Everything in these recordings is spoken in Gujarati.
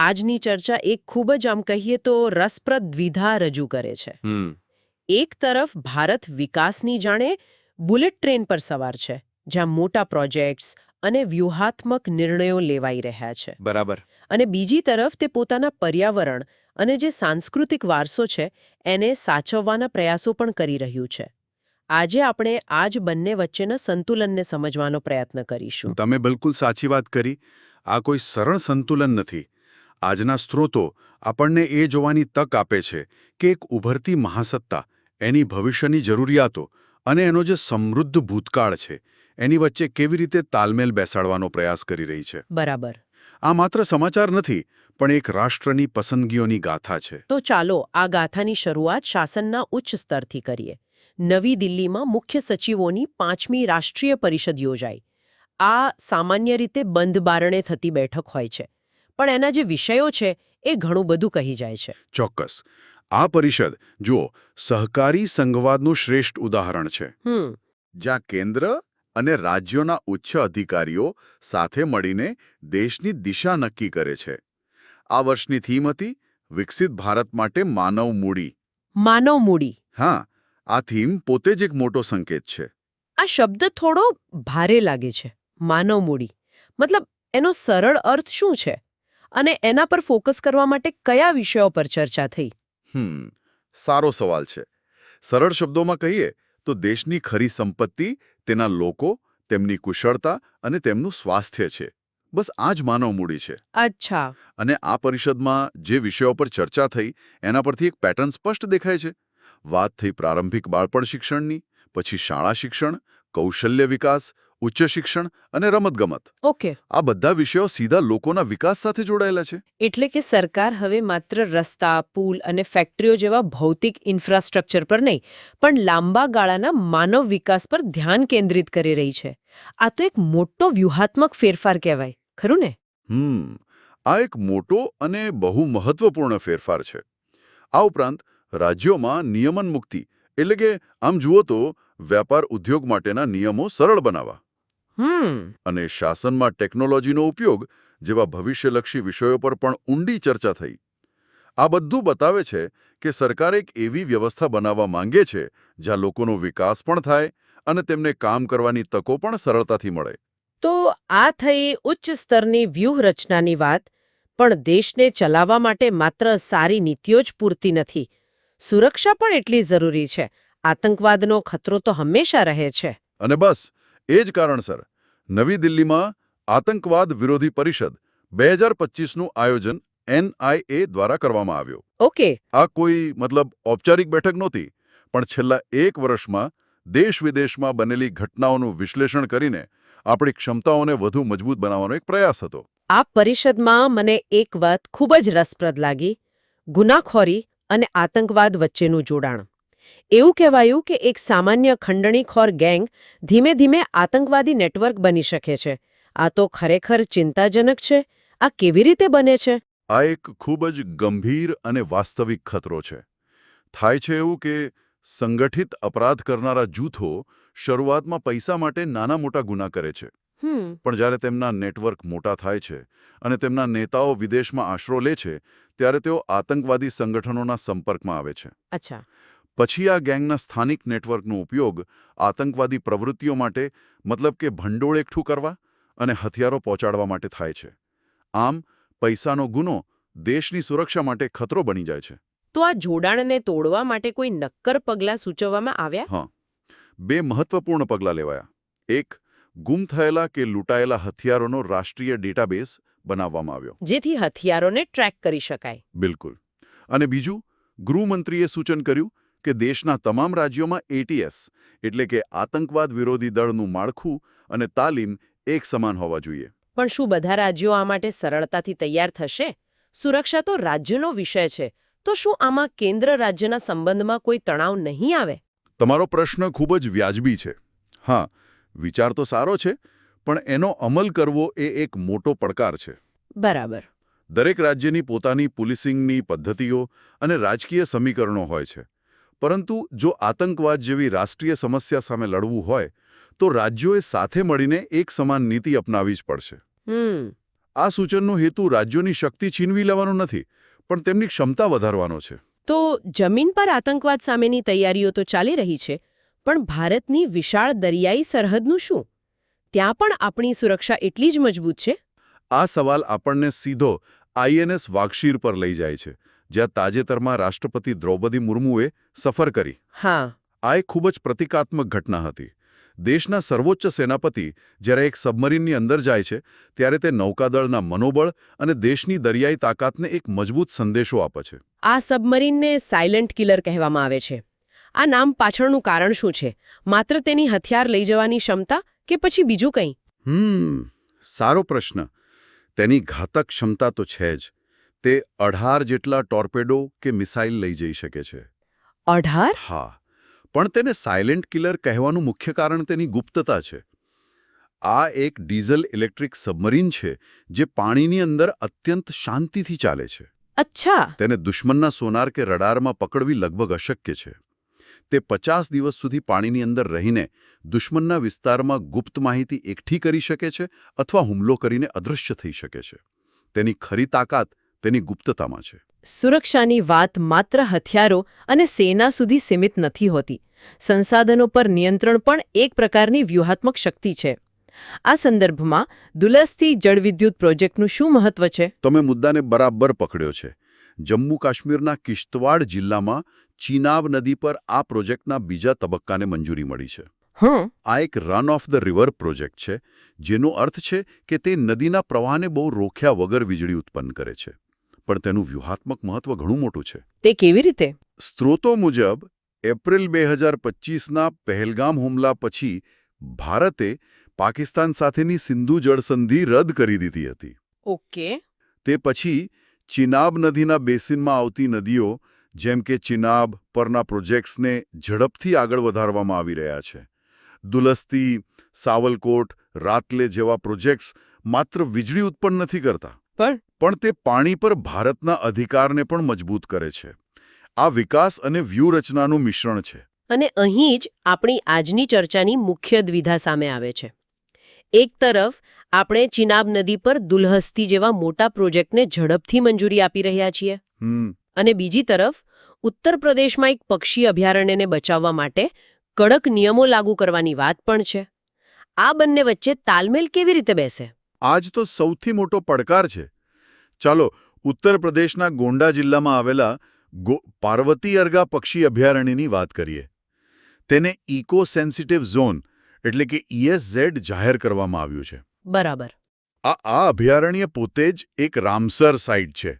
આજની ચર્ચા એક ખૂબ જ આમ કહીએ તો રસપ્રદ દ્વિધા રજૂ કરે છે. એક તરફ ભારત વિકાસની જાણે બુલેટ ટ્રેન પર સવાર છે જ્યાં મોટા પ્રોજેક્ટ્સ અને વ્યૂહાત્મક નિર્ણયો લેવાઈ રહ્યા છે. બરાબર. અને બીજી તરફ તે પોતાના પર્યાવરણ અને જે સાંસ્કૃતિક વારસો છે એને સાચવવાના પ્રયાસો પણ કરી રહ્યું છે. આજે આપણે આજ બંને વચ્ચેના સંતુલનને સમજવાનો પ્રયત્ન કરીશું. તમે બિલકુલ સાચી વાત કરી. આ કોઈ સરળ સંતુલન નથી. આજના સ્ત્રોતો આપણને એ જોવાની તક આપે છે કે એક ઉભરતી મહાસત્તા એની ભવિષ્યની જરૂરિયાતો અને એનો જે સમૃદ્ધ ભૂતકાળ છે એની વચ્ચે કેવી રીતે તાલમેલ બેસાડવાનો પ્રયાસ કરી રહી છે. બરાબર. આ માત્ર સમાચાર નથી પણ એક રાષ્ટ્રની પસંદગીઓની ગાથા છે. તો ચાલો આ ગાથાની શરૂઆત શાસનના ઉચ્ચ સ્તરથી કરીએ. નવી દિલ્હીમાં મુખ્ય સચિવોની પાંચમી રાષ્ટ્રીય પરિષદ યોજાઈ. આ સામાન્ય રીતે બંધ બારણે થતી બેઠક હોય છે. પણ એના જે વિષયો છે એ ઘણું બધું કહી જાય છે. ચોક્કસ. આ પરિષદ જુઓ સહકારી સંઘવાદનું શ્રેષ્ઠ ઉદાહરણ છે. જ્યાં કેન્દ્ર અને રાજ્યોના ઉચ્ચ અધિકારીઓ સાથે મળીને દેશની દિશા નક્કી કરે છે. આ વર્ષની થીમ હતી વિકસિત ભારત માટે માનવ મૂડી. માનવ મૂડી. હા આ થીમ પોતે જ એક મોટો સંકેત છે. આ શબ્દ થોડો ભારે લાગે છે માનવ મૂડી. મતલબ એનો સરળ અર્થ શું છે? અને એના પર ફોકસ કરવા માટે કયા વિષયો પર ચર્ચા થઈ? હમ સારો સવાલ છે. સરળ શબ્દોમાં કહીએ તો દેશની ખરી સંપત્તિ તેના લોકો તેમની કુશળતા અને તેમનું સ્વાસ્થ્ય છે. બસ આ જ માનવ મૂડી છે. અચ્છા. અને આ પરિષદમાં જે વિષયો પર ચર્ચા થઈ એના પરથી એક પેટર્ન સ્પષ્ટ દેખાય છે. વાત થઈ પ્રારંભિક બાળપણ શિક્ષણની પછી શાળા શિક્ષણ કૌશલ્ય વિકાસ ઉચ્ચ શિક્ષણ અને રમતગમત. ઓકે. આ બધા વિષયો સીધા લોકોના વિકાસ સાથે જોડાયેલા છે. એટલે કે સરકાર હવે માત્ર રસ્તા પુલ અને ફેક્ટરીઓ જેવા ભૌતિક ઇન્ફ્રાસ્ટ્રક્ચર પર નહીં પણ લાંબા ગાળાના માનવ વિકાસ પર ધ્યાન કેન્દ્રિત કરી રહી છે. આ તો એક મોટો વ્યૂહાત્મક ફેરફાર કહેવાય ખરું ને? હમ આ એક મોટો અને બહુ મહત્વપૂર્ણ ફેરફાર છે. આ ઉપરાંત રાજ્યોમાં નિયમન મુક્તિ એટલે કે આમ જુઓ તો વેપાર ઉદ્યોગ માટેના નિયમો સરળ બનાવવા. અને શાસનમાં ટેકનોલોજીનો ઉપયોગ જેવા ભવિષ્યલક્ષી વિષયો પર પણ ઊંડી ચર્ચા થઈ. આ બધું બતાવે છે કે સરકાર એક એવી વ્યવસ્થા બનાવવા માંગે છે જ્યાં લોકોનો વિકાસ પણ થાય અને તેમને કામ કરવાની તકો પણ સરળતાથી મળે. તો આ થઈ ઉચ્ચ સ્તરની વ્યૂહરચનાની વાત પણ દેશને ચલાવવા માટે માત્ર સારી નીતિઓ જ પૂરતી નથી. સુરક્ષા પણ એટલી જરૂરી છે. આતંકવાદનો ખતરો તો હંમેશા રહે છે. અને બસ એ જ કારણસર. નવી દિલ્હીમાં આતંકવાદ વિરોધી પરિષદ બે હજાર પચીસનું આયોજન એનઆઈએ દ્વારા કરવામાં આવ્યું. ઓકે. આ કોઈ મતલબ ઔપચારિક બેઠક નહોતી પણ છેલ્લા એક વર્ષમાં દેશ વિદેશમાં બનેલી ઘટનાઓનું વિશ્લેષણ કરીને આપણી ક્ષમતાઓને વધુ મજબૂત બનાવવાનો એક પ્રયાસ હતો. આ પરિષદમાં મને એક વાત ખૂબ જ રસપ્રદ લાગી ગુનાખોરી અને આતંકવાદ વચ્ચેનું જોડાણ. એવું કહેવાયું કે એક સામાન્ય ખંડણીખોર ગેંગ ધીમે ધીમે આતંકવાદી નેટવર્ક બની શકે છે. આ તો ખરેખર ચિંતાજનક છે. આ કેવી રીતે બને છે? આ એક ખૂબ જ ગંભીર અને વાસ્તવિક ખતરો છે. થાય છે એવું કે સંગઠિત અપરાધ કરનારા જૂથો શરૂઆતમાં પૈસા માટે નાના મોટા ગુના કરે છે. હમ. પણ જ્યારે તેમના નેટવર્ક મોટા થાય છે અને તેમના નેતાઓ વિદેશમાં આશરો લે છે ત્યારે તેઓ આતંકવાદી સંગઠનોના સંપર્કમાં આવે છે. અચ્છા. પછી આ ગેંગના સ્થાનિક નેટવર્કનો ઉપયોગ આતંકવાદી પ્રવૃત્તિઓ માટે મતલબ કે ભંડોળ એકઠું કરવા અને હથિયારો પહોંચાડવા માટે થાય છે. આમ પૈસાનો ગુનો દેશની સુરક્ષા માટે ખતરો બની જાય છે. તો આ જોડાણને તોડવા માટે કોઈ નક્કર પગલાં સૂચવવામાં આવ્યા? બે મહત્વપૂર્ણ પગલાં લેવાયા. એક ગુમ થયેલા કે લૂંટાયેલા હથિયારોનો રાષ્ટ્રીય ડેટાબેઝ બનાવવામાં આવ્યો. જેથી હથિયારોને ટ્રેક કરી શકાય. બિલકુલ. અને બીજું ગૃહમંત્રીએ સૂચન કર્યું કે દેશના તમામ રાજ્યોમાં એટીએસ એટલે કે આતંકવાદ વિરોધી દળનું માળખું અને તાલીમ એક સમાન હોવા જોઈએ. પણ શું બધા રાજ્યો આ માટે સરળતાથી તૈયાર થશે? સુરક્ષા તો રાજ્યનો વિષય છે. તો શું આમાં કેન્દ્ર રાજ્યના સંબંધમાં કોઈ તણાવ નહીં આવે? તમારો પ્રશ્ન ખૂબ જ વ્યાજબી છે. હા વિચાર તો સારો છે પણ એનો અમલ કરવો એ એક મોટો પડકાર છે. બરાબર. દરેક રાજ્યની પોતાની પુલિસિંગની પદ્ધતિઓ અને રાજકીય સમીકરણો હોય છે. પરંતુ જો આતંકવાદ જેવી રાષ્ટ્રીય સમસ્યા સામે લડવું હોય તો રાજ્યોએ સાથે મળીને એક સમાન નીતિ અપનાવવી જ પડશે. હમ. આ સૂચનનો હેતુ રાજ્યોની શક્તિ છીનવી લેવાનો નથી પણ તેમની ક્ષમતા વધારવાનો છે. તો જમીન પર આતંકવાદ સામેની તૈયારીઓ તો ચાલી રહી છે પણ ભારતની વિશાળ દરિયાઈ સરહદનું શું? ત્યાં પણ આપણી સુરક્ષા એટલી જ મજબૂત છે? આ સવાલ આપણને સીધો આઈએનએસ વાગશીર પર લઈ જાય છે. જ્યાં તાજેતરમાં રાષ્ટ્રપતિ દ્રૌપદી મુર્મુએ સફર કરી. હા. આ એક ખૂબ જ પ્રતિકાત્મક ઘટના હતી. દેશના સર્વોચ્ચ સેનાપતિ જ્યારે એક સબમરીનની અંદર જાય છે ત્યારે તે નૌકાદળના મનોબળ અને દેશની દરિયાઈ તાકાતને એક મજબૂત સંદેશો આપે છે. આ સબમરીનને સાયલન્ટ કિલર કહેવામાં આવે છે. આ નામ પાછળનું કારણ શું છે? માત્ર તેની હથિયાર લઈ જવાની ક્ષમતા કે પછી બીજું કંઈ? હમ સારો પ્રશ્ન. તેની ઘાતક ક્ષમતા તો છે જ. તે અઢાર જેટલા ટોર્પેડો કે મિસાઇલ લઈ જઈ શકે છે. અઢાર? હા પણ તેને સાયલેન્ટ કિલર કહેવાનું મુખ્ય કારણ તેની ગુપ્તતા છે. આ એક ડીઝલ ઇલેક્ટ્રિક સબમરીન છે જે પાણીની અંદર અત્યંત શાંતિથી ચાલે છે. અચ્છા. તેને દુશ્મનના સોનાર કે રડારમાં પકડવી લગભગ અશક્ય છે. તે પચાસ દિવસ સુધી પાણીની અંદર રહીને દુશ્મનના વિસ્તારમાં ગુપ્ત માહિતી એકઠી કરી શકે છે અથવા હુમલો કરીને અદૃશ્ય થઈ શકે છે. તેની ખરી તાકાત તેની ગુપ્તતામાં છે. સુરક્ષાની વાત માત્ર હથિયારો અને સેના સુધી સીમિત નથી હોતી. સંસાધનો પર નિયંત્રણ પણ એક પ્રકારની વ્યૂહાત્મક શક્તિ છે. આ સંદર્ભમાં દુલસ્તી જળવિદ્યુત પ્રોજેક્ટનું શું મહત્વ છે? તમે મુદ્દાને બરાબર પકડ્યો છે. જમ્મુ કાશ્મીરના કિશ્તવાડ જિલ્લામાં ચીનાબ નદી પર આ પ્રોજેક્ટના બીજા તબક્કાને મંજૂરી મળી છે. હં આ એક run of the river project છે જેનો અર્થ છે કે તે નદીના પ્રવાહને બહુ રોક્યા વગર વીજળી ઉત્પન્ન કરે છે. પણ તેનું વ્યૂહાત્મક મહત્વ ઘણું મોટું છે. તે કેવી રીતે? સ્ત્રોતો મુજબ એપ્રિલ બે હજાર પચીસના પહેલગામ હુમલા પછી ભારતે પાકિસ્તાન સાથેની સિંધુ જળસંધિ રદ કરી દીધી હતી. ઓકે. તે પછી ચિનાબ નદીના બેસિનમાં આવતી નદીઓ જેમ કે ચિનાબ પરના પ્રોજેક્ટ્સને ઝડપથી આગળ વધારવામાં આવી રહ્યા છે. દુલસ્તી સાવલકોટ રાતલે જેવા પ્રોજેક્ટ્સ માત્ર વીજળી ઉત્પન્ન નથી કરતા. પણ પણ તે પાણી પર ભારતના અધિકારને પણ મજબૂત કરે છે. આ વિકાસ અને વ્યૂહરચનાનું મિશ્રણ છે. અને અહીં જ આપણી આજની ચર્ચાની મુખ્ય દ્વિધા સામે આવે છે. એક તરફ આપણે ચિનાબ નદી પર દુલહસ્તી જેવા મોટા પ્રોજેક્ટને ઝડપથી મંજૂરી આપી રહ્યા છીએ. અને બીજી તરફ ઉત્તર પ્રદેશમાં એક પક્ષી અભયારણ્યને બચાવવા માટે કડક નિયમો લાગુ કરવાની વાત પણ છે. આ બંને વચ્ચે તાલમેલ કેવી રીતે બેસે? આજ તો સૌથી મોટો પડકાર છે. ચાલો ઉત્તર પ્રદેશના ગોંડા જિલ્લામાં આવેલા પાર્વતી અર્ગા પક્ષી અભયારણ્યની વાત કરીએ. તેને ઇકો સેન્સિટિવ ઝોન એટલે કે ઇએસઝેડ જાહેર કરવામાં આવ્યું છે. બરાબર. આ આ અભયારણ્ય પોતે જ એક રામસર સાઇટ છે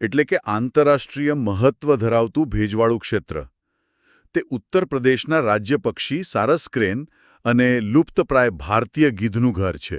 એટલે કે આંતરરાષ્ટ્રીય મહત્વ ધરાવતું ભેજવાળું ક્ષેત્ર. તે ઉત્તર પ્રદેશના રાજ્ય પક્ષી સારસ ક્રેન અને લુપ્તપ્રાય ભારતીય ગીધનું ઘર છે.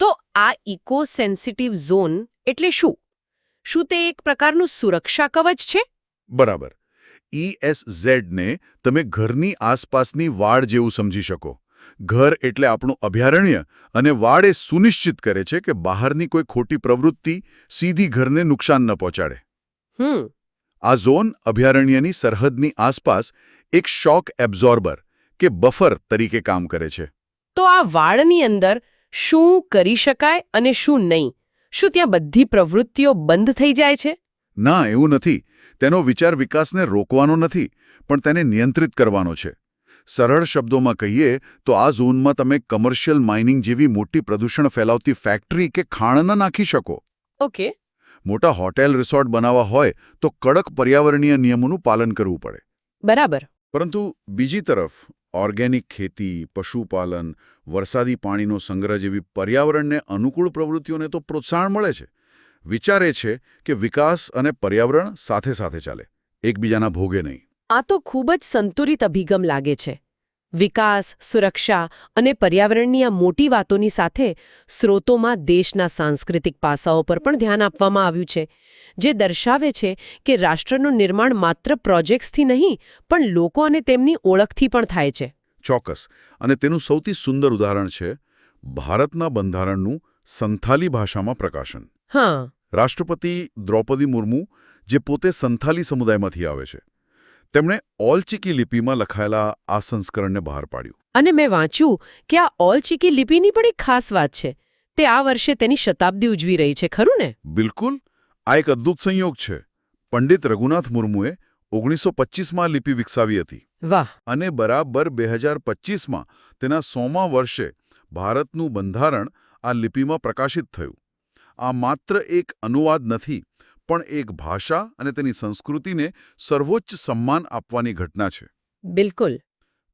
તો આ ઇકો સેન્સિટિવ ઝોન એટલે શું? શું તે એક પ્રકારનું સુરક્ષા કવચ છે? બરાબર. ઈએસઝેડને તમે ઘરની આસપાસની વાડ જેવું સમજી શકો. ઘર એટલે આપણું અભયારણ્ય અને વાડ એ સુનિશ્ચિત કરે છે કે બહારની કોઈ ખોટી પ્રવૃત્તિ સીધી ઘરને નુકસાન ન પહોંચાડે. હમ. આ ઝોન અભયારણ્યની સરહદની આસપાસ એક શોક એબ્ઝોર્બર કે બફર તરીકે કામ કરે છે. તો આ વાળની અંદર શું કરી શકાય અને શું નહીં? શું ત્યાં બધી પ્રવૃત્તિઓ બંધ થઈ જાય છે? ના એવું નથી. તેનો વિચાર વિકાસને રોકવાનો નથી પણ તેને નિયંત્રિત કરવાનો છે. સરળ શબ્દોમાં કહીએ તો આ ઝોનમાં તમે કમર્શિયલ માઇનિંગ જેવી મોટી પ્રદૂષણ ફેલાવતી ફેક્ટરી કે ખાણ ન નાખી શકો. ઓકે. મોટા હોટેલ રિસોર્ટ બનાવવા હોય તો કડક પર્યાવરણીય નિયમોનું પાલન કરવું પડે. બરાબર. પરંતુ બીજી તરફ ઓર્ગેનિક ખેતી, પશુપાલન, વરસાદી પાણીનો સંગ્રહ જેવી પર્યાવરણને અનુકૂળ પ્રવૃત્તિઓને તો પ્રોત્સાહન મળે છે. વિચાર છે કે વિકાસ અને પર્યાવરણ સાથે સાથે ચાલે, એકબીજાના ભોગે નહીં. આ તો ખૂબ જ સંતુલિત અભિગમ લાગે છે. વિકાસ સુરક્ષા અને પર્યાવરણની આ મોટી વાતોની સાથે સ્રોતોમાં દેશના સાંસ્કૃતિક પાસાઓ પર પણ ધ્યાન આપવામાં આવ્યું છે જે દર્શાવે છે કે રાષ્ટ્રનું નિર્માણ માત્ર પ્રોજેક્ટ્સથી નહીં પણ લોકો અને તેમની ઓળખથી પણ થાય છે. ચોક્કસ. અને તેનું સૌથી સુંદર ઉદાહરણ છે ભારતના બંધારણનું સંથાલી ભાષામાં પ્રકાશન. હા. રાષ્ટ્રપતિ દ્રૌપદી મુર્મુ જે પોતે સંથાલી સમુદાયમાંથી આવે છે તેમણે ઓલચિકી લિપિમાં લખાયેલા આ સંસ્કરણને બહાર પાડ્યું. અને મેં વાંચ્યું કે આ ઓલચીકી લિપિની પણ એક ખાસ વાત છે. તે આ વર્ષે તેની શતાબ્દી ઉજવી રહી છે ખરું ને? બિલકુલ. આ એક અદ્ભુત સંયોગ છે. પંડિત રઘુનાથ મુર્મુએ ઓગણીસો પચીસમાં લિપિ વિકસાવી હતી. વાહ. અને બરાબર બે હજાર પચીસમાં તેના સોમા વર્ષે ભારતનું બંધારણ આ લિપિમાં પ્રકાશિત થયું. આ માત્ર એક અનુવાદ નથી પણ એક ભાષા અને તેની સંસ્કૃતિને સર્વોચ્ચ સન્માન આપવાની ઘટના છે. બિલકુલ.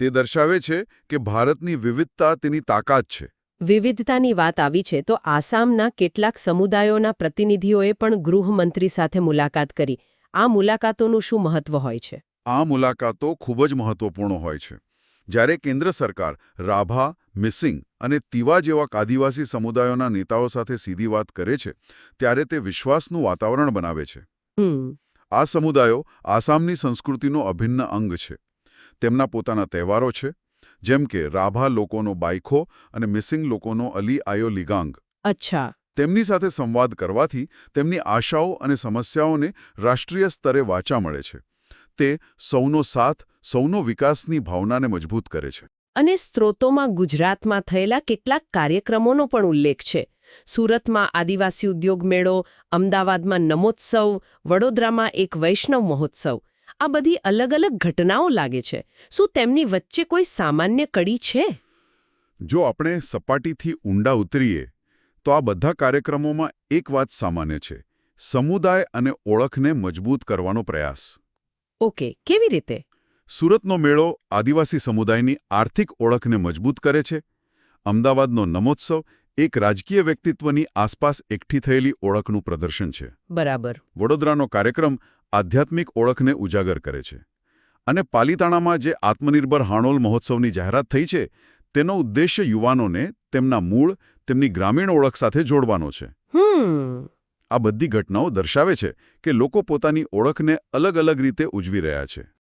તે દર્શાવે છે કે ભારતની વિવિધતા તેની તાકાત છે. વિવિધતાની વાત આવી છે તો આસામના કેટલાક સમુદાયોના પ્રતિનિધિઓએ પણ ગૃહમંત્રી સાથે મુલાકાત કરી. આ મુલાકાતોનું શું મહત્વ હોય છે? આ મુલાકાતો ખૂબ જ મહત્વપૂર્ણ હોય છે. જ્યારે કેન્દ્ર સરકાર રાભા મિસિંગ અને તિવા જેવા આદિવાસી સમુદાયોના નેતાઓ સાથે સીધી વાત કરે છે ત્યારે તે વિશ્વાસનું વાતાવરણ બનાવે છે. આ સમુદાયો આસામની સંસ્કૃતિનો અભિન્ન અંગ છે. તેમના પોતાના તહેવારો છે જેમ કે રાભા લોકોનો બાઈખો અને મિસિંગ લોકોનો અલી આયો લિગાંગ. અચ્છા. તેમની સાથે સંવાદ કરવાથી તેમની આશાઓ અને સમસ્યાઓને રાષ્ટ્રીય સ્તરે વાચા મળે છે. તે સૌનો સાથ સૌનો વિકાસની ભાવનાને મજબૂત કરે છે. અને સ્ત્રોતોમાં ગુજરાતમાં થયેલા કેટલાક કાર્યક્રમોનો પણ ઉલ્લેખ છે. સુરતમાં આદિવાસી ઉદ્યોગ મેળો અમદાવાદમાં નમોત્સવ વડોદરામાં એક વૈષ્ણવ મહોત્સવ. આ બધી અલગ અલગ ઘટનાઓ લાગે છે. શું તેમની વચ્ચે કોઈ સામાન્ય કડી છે? જો આપણે સપાટીથી ઊંડા ઉતરીએ તો આ બધા કાર્યક્રમોમાં એક વાત સામાન્ય છે. સમુદાય અને ઓળખને મજબૂત કરવાનો પ્રયાસ. ઓકે કેવી રીતે? સુરતનો મેળો આદિવાસી સમુદાયની આર્થિક ઓળખને મજબૂત કરે છે. અમદાવાદનો નમોત્સવ એક રાજકીય વ્યક્તિત્વની આસપાસ એકઠી થયેલી ઓળખનું પ્રદર્શન છે. બરાબર. વડોદરાનો કાર્યક્રમ આધ્યાત્મિક ઓળખને ઉજાગર કરે છે. અને પાલીતાણામાં જે આત્મનિર્ભર હાણોલ મહોત્સવની જાહેરાત થઈ છે તેનો ઉદ્દેશ્ય યુવાનોને તેમના મૂળ તેમની ગ્રામીણ ઓળખ સાથે જોડવાનો છે. આ બધી ઘટનાઓ દર્શાવે છે કે લોકો પોતાની ઓળખને અલગ અલગ રીતે ઉજવી રહ્યા છે.